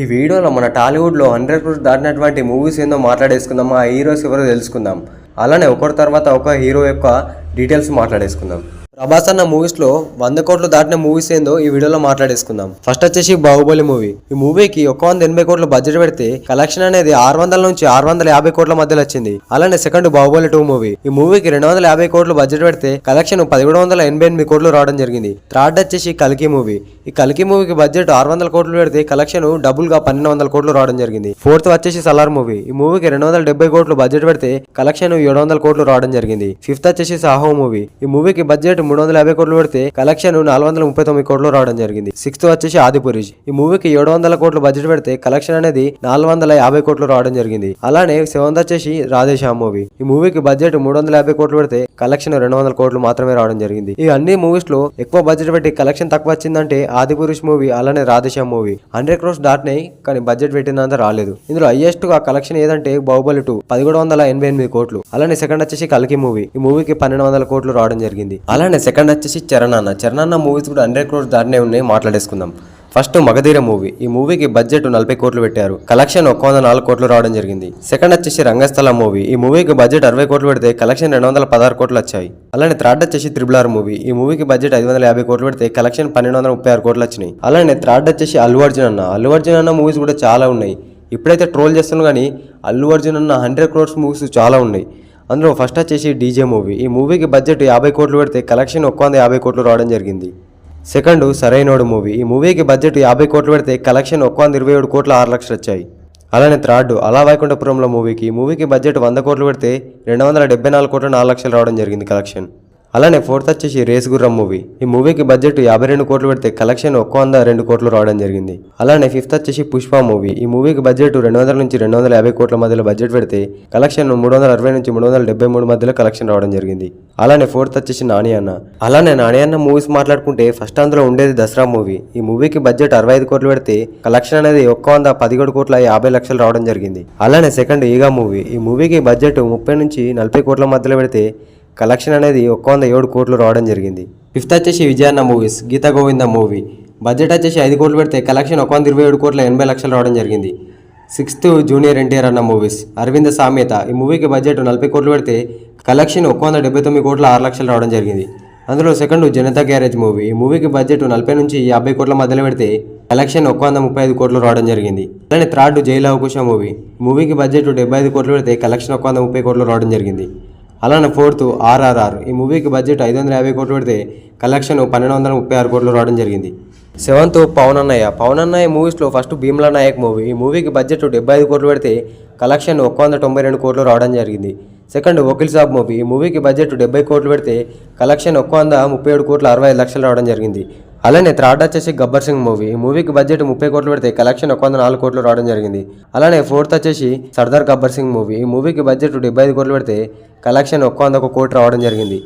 ఈ వీడియోలో మన టాలీవుడ్లో హండ్రెడ్ క్రోర్స్ దాటినటువంటి మూవీస్ ఏందో మాట్లాడేసుకుందాం ఆ హీరోస్ ఎవరో తెలుసుకుందాం. అలానే ఒకరి తర్వాత ఒక హీరో యొక్క డీటెయిల్స్ మాట్లాడేసుకుందాం. ప్రభాస్ అన్న మూవీస్లో వంద కోట్లు దాటిన మూవీస్ ఏందో ఈ వీడియోలో మాట్లాడేసుకుందాం. ఫస్ట్ వచ్చేసి బాహుబలి మూవీ ఈ మూవీకి ఒక వంద ఎనభై కోట్ల బడ్జెట్ పెడితే కలెక్షన్ అనేది ఆరు వందల నుంచి ఆరు వందల యాభై కోట్ల మధ్యలో వచ్చింది. అలానే సెకండ్ బాహుబలి టూ మూవీ ఈ మూవీకి రెండు వందల యాభై కోట్లు బడ్జెట్ పెడితే కలెక్షన్ పదిహేడు వందల ఎనభై ఎనిమిది కోట్లు రావడం జరిగింది. థర్డ్ వచ్చేసి కల్కి మూవీ ఈ కల్కి మూవీకి బడ్జెట్ ఆరు వందల కోట్లు పెడితే కలెక్షన్ డబుల్గా పన్నెండు వందల కోట్లు రావడం జరిగింది. ఫోర్త్ వచ్చేసి సలార్ మూవీ ఈ మూవీకి రెండు వందల డెబ్బై కోట్లు బడ్జెట్ పెడితే కలెక్షన్ ఏడు వందల కోట్లు రావడం జరిగింది. ఫిఫ్త్ వచ్చేసి సాహో మూవీ ఈ మూవీకి బడ్జెట్ మూడు వందల యాభై కోట్లు పెడితే కలెక్షన్ నాలుగు వందల ముప్పై తొమ్మిది కోట్లు రావడం జరిగింది. సిక్స్త్ వచ్చేసి ఆదిపురుష్ ఈ మూవీకి ఏడు వందల కోట్లు బడ్జెట్ పెడితే కలెక్షన్ అనేది నాలుగు వందల యాభై కోట్లు రావడం జరిగింది. అలానే సెవెంత్ వచ్చేసి రాధేశ్యామ్ మూవీ. ఈ మూవీకి బడ్జెట్ మూడు వందల యాభై కోట్లు పెడితే కలెక్షన్ రెండు వందల కోట్లు మాత్రమే రావడం జరిగింది. ఈ అన్ని మూవీస్లో ఎక్కువ బడ్జెట్ పెట్టి కలెక్షన్ తక్కువ వచ్చిందంటే ఆదిపురుష్ మూవీ అలానే రాధేశ్యామ్ మూవీ. హండ్రెడ్ క్రోర్స్ దాటినాయి కానీ బడ్జెట్ పెట్టినంత రాలేదు. ఇందులో హైయెస్ట్గా కలెక్షన్ ఏదంటే బాహుబలి టూ పదిహేడు వందల ఎనభై ఎనిమిది కోట్లు. అలానే సెకండ్ వచ్చేసి కల్కి మూవీ. ఈ మూవీకి పన్నెండు వందల కోట్లు రావడం జరిగింది. అలానే సెకండ్ వచ్చేసి చరణాన్న చరణాన్న మూవీస్ కూడా హండ్రెడ్ క్రోర్స్ దాటినే ఉన్నాయి మాట్లాడేసుకుందాం. ఫస్ట్ మగధీర మూవీ ఈ మూవీకి బడ్జెట్ నలభై కోట్లు పెట్టారు. కలెక్షన్ ఒక్క వంద నాలుగు కోట్లు రావడం జరిగింది. సెకండ్ వచ్చేసి రంగస్థల మూవీ ఈ మూవీకి బడ్జెట్ అరవై కోట్లు పెడితే కలెక్షన్ రెండు వందల పదహారు కోట్లు వచ్చాయి. అలానే థర్డ్ వచ్చేసి త్రిబుల్ ఆర్ మూవీ ఈ మూవీకి బడ్జెట్ ఐదు వందల యాభై కోట్లు పెడితే కలెక్షన్ పన్నెండు వందల ముప్పై ఆరు కోట్లు వచ్చినాయి. అలానే థర్డ్ వచ్చేసి అల్లు అర్జున్ అన్న. అల్లు అర్జున్ అన్న మూవీస్ కూడా చాలా ఉన్నాయి. ఇప్పుడైతే ట్రోల్ చేస్తున్నాను కానీ అల్లు అర్జున్ అన్న హండ్రెడ్ క్రోర్స్ మూవీస్ చాలా ఉన్నాయి. అందులో ఫస్ట్ వచ్చేసి డీజే మూవీ. ఈ మూవీకి బడ్జెట్ యాభై కోట్లు పెడితే కలెక్షన్ ఒక్క వంద యాభై కోట్లు రావడం జరిగింది. Second Sarrainodu movie. ఈ మూవీకి బడ్జెట్ యాభై కోట్లు పెడితే కలెక్షన్ ఒక్క వంద ఇరవై ఏడు కోట్ల ఆరు లక్షలు వచ్చాయి. అలానే థర్డ్ అలా వైకుంఠపురంలో మూవీకి. ఈ మూవీకి బడ్జెట్ వంద కోట్లు పెడితే రెండు వందల డెబ్బై నాలుగు కోట్ల నాలుగు లక్షలు రావడం జరిగింది కలెక్షన్ అలానే ఫోర్త్ వచ్చేసి రేస్ గుర్రం మూవీ. ఈ మూవీకి బడ్జెట్ యాభై రెండు కోట్లు పెడితే కలెక్షన్ ఒక్క వంద రెండు కోట్లు రావడం జరిగింది. అలానే ఫిఫ్త్ వచ్చేసి పుష్ప మూవీ. ఈ మూవీకి బడ్జెట్ రెండు వందల నుంచి రెండు వందల యాభై కోట్ల మధ్యలో బడ్జెట్ పెడితే కలెక్షన్ మూడు వందల అరవై నుంచి మూడు వందల డెబ్బై మూడు మధ్యలో కలెక్షన్ రావడం జరిగింది. అలానే ఫోర్త్ వచ్చేసి నాని అన్న. అలానే నాని అన్న మూవీస్ మాట్లాడుకుంటే ఫస్ట్ అందులో ఉండేది దసరా మూవీ. ఈ మూవీకి బడ్జెట్ అరవై ఐదు కోట్లు పెడితే కలెక్షన్ అనేది ఒక్క వంద పదిహేడు కోట్ల యాభై లక్షలు రావడం జరిగింది. అలానే సెకండ్ ఈగా మూవీ. ఈ మూవీకి బడ్జెట్ ముప్పై నుంచి నలభై కోట్ల మధ్యలో పెడితే కలెక్షన్ అనేది ఒక్క వంద ఏడు కోట్లు రావడం జరిగింది. ఫిఫ్త్ వచ్చేసి విజయన్న movies Geetha Govinda movie. Budget వచ్చేసి ఐదు కోట్లు పెడితే కలెక్షన్ ఒక వంద ఇరవై ఏడు కోట్ల ఎనభై లక్షలు రావడం జరిగింది. సిక్స్త్ జూనియర్ ఎన్టీఆర్ అన్న మూవీస్ అరవింద సామ్యత ఈ మూవీకి బడ్జెట్ నలభై కోట్లు పెడితే కలెక్షన్ ఒక వంద డెబ్బై తొమ్మిది కోట్ల ఆరు లక్షలు రావడం జరిగింది. అందులో సెకండ్ జనతా గ్యారేజ్ మూవీ. ఈ మూవీకి బడ్జెట్ నలభై నుంచి యాభై కోట్ల మధ్యలో పెడితే కలెక్షన్ ఒక వంద ముప్పై ఐదు కోట్లు రావడం జరిగింది. అలానే థర్డ్ జైలు అవకాశం మూవీ మూవీకి బడ్జెట్ డెబ్బై ఐదు కోట్లు పెడితే కలెక్షన్ ఒక వంద ముప్పై కోట్లు రావడం జరిగింది. అలానే ఫోర్త్ ఆర్ఆర్ఆర్. ఈ మూవీకి బడ్జెట్ ఐదు వందల యాభై కోట్లు పెడితే కలెక్షన్ పన్నెండు వందల ముప్పై ఆరు కోట్లు రావడం జరిగింది. సెవెంత్ పవన్ అన్నయ్య పవన్ అన్నయ్య మూవీస్లో ఫస్ట్ భీమ్లా నాయక్ మూవీ. ఈ మూవీకి బడ్జెట్ డెబ్బై ఐదు కోట్లు పెడితే కలెక్షన్ ఒక్క వంద తొంభై రెండు కోట్లు రావడం జరిగింది. Second Vakeel Saab movie. ఈ మూవీకి బడ్జెట్ డెబ్బై కోట్లు పెడితే కలెక్షన్ ఒక్క వంద ముప్పై ఏడు కోట్ల అరవై ఐదు లక్షలు రావడం జరిగింది. అలానే థర్డ్ వచ్చేసి గబ్బర్ సింగ్ మూవీ. ఈ మూవీకి బడ్జెట్ ముప్పై కోట్లు పెడితే కలెక్షన్ ఒక వంద నాలుగు కోట్లు రావడం జరిగింది. అలానే ఫోర్త్ వచ్చేసి సర్దార్ గబ్బర్ సింగ్ మూవీ. ఈ మూవీకి బడ్జెట్ డెబ్బై ఐదు కోట్లు పెడితే కలెక్షన్ ఒక్క వంద ఒక కోటి రావడం జరిగింది.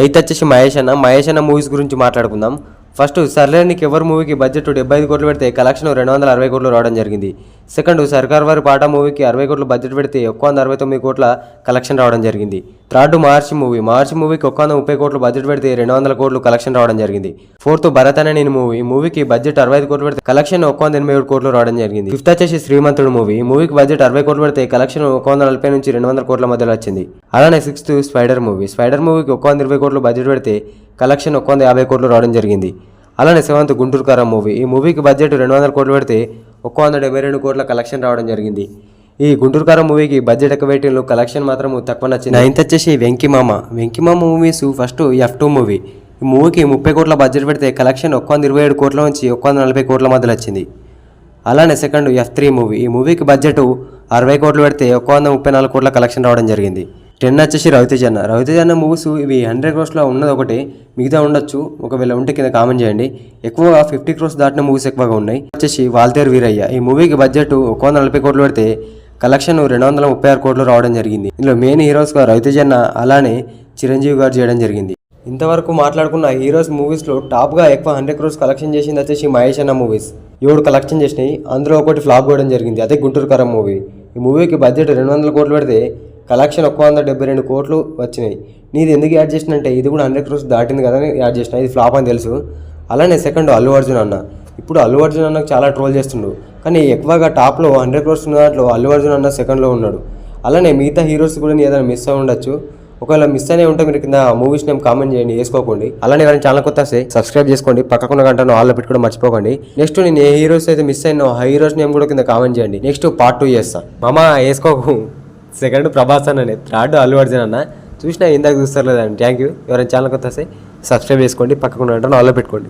ఎయిత్ వచ్చేసి మహేష్ అన్న. మహేష్ అన్న మూవీస్ గురించి మాట్లాడుకుందాం. ఫస్ట్ సర్లే నీకు మూవీకి బడ్జెట్ డెబ్బై ఐదు కోట్లు పెడితే కలెక్షన్ రెండు వందల అరవై కోట్లు రావడం జరిగింది. సెకండ్ సర్కార్ వారి పాట మూవీకి అరవై కోట్లు బడ్జెట్ పెడితే ఒక్క వంద అరవై తొమ్మిది కోట్ల కలెక్షన్ రావడం జరిగింది. థర్డ్ మార్చి మూవీ. మార్చి మూవీకి ఒక్క వంద ముప్పై కోట్లు బడ్జెట్ పెడితే రెండు వందల కోట్లు కలెక్షన్ రావడం జరిగింది. ఫోర్త్ భరత్ అనే నేను మూవీ. మూవీకి బడ్జెట్ అరవై ఐదు కోట్లు పెడితే కలెక్షన్ ఒక్క వంద ఎనభై ఏడు కోట్లు రావడం జరిగింది. ఫిఫ్త్ వచ్చేసి శ్రీమంతుడు మూవీ. మూవీకి బడ్జెట్ అరవై కోట్లు పెడితే కలెక్షన్ ఒక వంద నలభై నుంచి రెండు వందల కోట్ల మధ్యలో వచ్చింది. అలానే సిక్స్త్ స్పైడర్ మూవీ. స్పైడర్ మూవీకి ఒక్క వంద ఇరవై కోట్లు బడ్జెట్ పెడితే కలెక్షన్ ఒక్క వంద యాభై కోట్లు రావడం జరిగింది. అలానే సెవెంత్ గుంటూరుకార మూవీ. ఈ మూవీకి బడ్జెట్ రెండు వందల కోట్లు పెడితే ఒక్క వంద డెబ్బై రెండు కోట్ల కలెక్షన్ రావడం జరిగింది. ఈ గుంటూరుకారం మూవీకి బడ్జెట్ ఎక్కువ కలెక్షన్ మాత్రం తక్కువ నచ్చింది. నైన్త్ వచ్చేసి Venkymama. Venkymama movies first F two movie. ఈ మూవీకి ముప్పై కోట్ల బడ్జెట్ పెడితే కలెక్షన్ ఒక్క వంద ఇరవై ఏడు కోట్ల నుంచి ఒక్క వంద నలభై కోట్ల మధ్యలో వచ్చింది. అలానే సెకండ్ ఎఫ్ త్రీ మూవీ. ఈ మూవీకి బడ్జెట్ అరవై కోట్లు పెడితే ఒక్క వంద ముప్పై నాలుగు కోట్ల కలెక్షన్ రావడం జరిగింది. టెన్ వచ్చేసి రవితేజ్ అన్న. రవితేజ్ అన్న మూవీస్ ఇవి హండ్రెడ్ క్రోస్లో ఉన్నది ఒకటి. మిగతా ఉండొచ్చు. ఒకవేళ ఉంటే కింద కామెంట్ చేయండి. ఎక్కువగా ఫిఫ్టీ క్రోస్ దాటిన మూవీస్ ఎక్కువగా ఉన్నాయి. వచ్చేసి వాల్తేరు వీరయ్య. ఈ మూవీకి బడ్జెట్ ఒక వంద నలభై కోట్లు పెడితే కలెక్షన్ రెండు వందల ముప్పై ఆరు కోట్లు రావడం జరిగింది. ఇందులో మెయిన్ హీరోస్గా రవితేజ్ అన్న అలానే చిరంజీవి గారు చేయడం జరిగింది. ఇంతవరకు మాట్లాడుకున్న హీరోస్ మూవీస్లో టాప్గా ఎక్కువ హండ్రెడ్ క్రోర్స్ కలెక్షన్ చేసింది వచ్చేసి మహేష్ అన్న మూవీస్ ఏడు కలెక్షన్ చేసినాయి. అందులో ఒకటి ఫ్లాప్ కూడా జరిగింది. అదే గుంటూరు కరం మూవీ ఈ మూవీకి బడ్జెట్ రెండు వందల కోట్లు పెడితే కలెక్షన్ ఒక్క వంద డెబ్బై రెండు కోట్లు వచ్చినాయి. నీది ఎందుకు యాడ్ చేసిన అంటే ఇది కూడా హండ్రెడ్ క్రోర్స్ దాటింది కదా అని యాడ్ చేసిన. ఇది ఫ్లాప్ అని తెలుసు. అలానే సెకండ్ అల్లు అర్జున్ అన్న. ఇప్పుడు అల్లు అర్జున్ అన్నకు చాలా ట్రోల్ చేస్తుండు. కానీ ఎక్కువగా టాప్లో హండ్రెడ్ క్రోర్స్ ఉన్న దాంట్లో అల్లు అర్జున్ అన్న సెకండ్లో ఉన్నాడు. అలానే మిగతా హీరోస్ కూడా ఏదైనా మిస్ అయి ఉండొచ్చు. ఒకవేళ మిస్ అనే ఉంటే మీరు కింద మూవీస్ నేమ్ కామెంట్ చేయండి వేసుకోకండి. అలానే ఎవరైనా ఛానల్ కొత్త వస్తే సబ్స్క్రైబ్ చేసుకోండి. పక్కకున్న గంటను ఆల్లో పెట్టుకోవడం మర్చిపోకండి. నెక్స్ట్ నేను ఏ హీరోస్ అయితే మిస్ అయినా ఆ హీరోస్ నేమ్ కూడా కింద కామెంట్ చేయండి. నెక్స్ట్ పార్ట్ టూ చేస్తా. మామ వేసుకోకు. సెకండ్ ప్రభాస్ అన్న థర్డ్ అల్లు అర్జున్ అన్న. చూసినా ఇందాక చూస్తారు లేదండి థ్యాంక్ యూ ఎవరైనా ఛానల్ కొత్త వస్తే సబ్స్క్రైబ్ చేసుకోండి. పక్కకుండా గంటను ఆల్లో పెట్టుకోండి.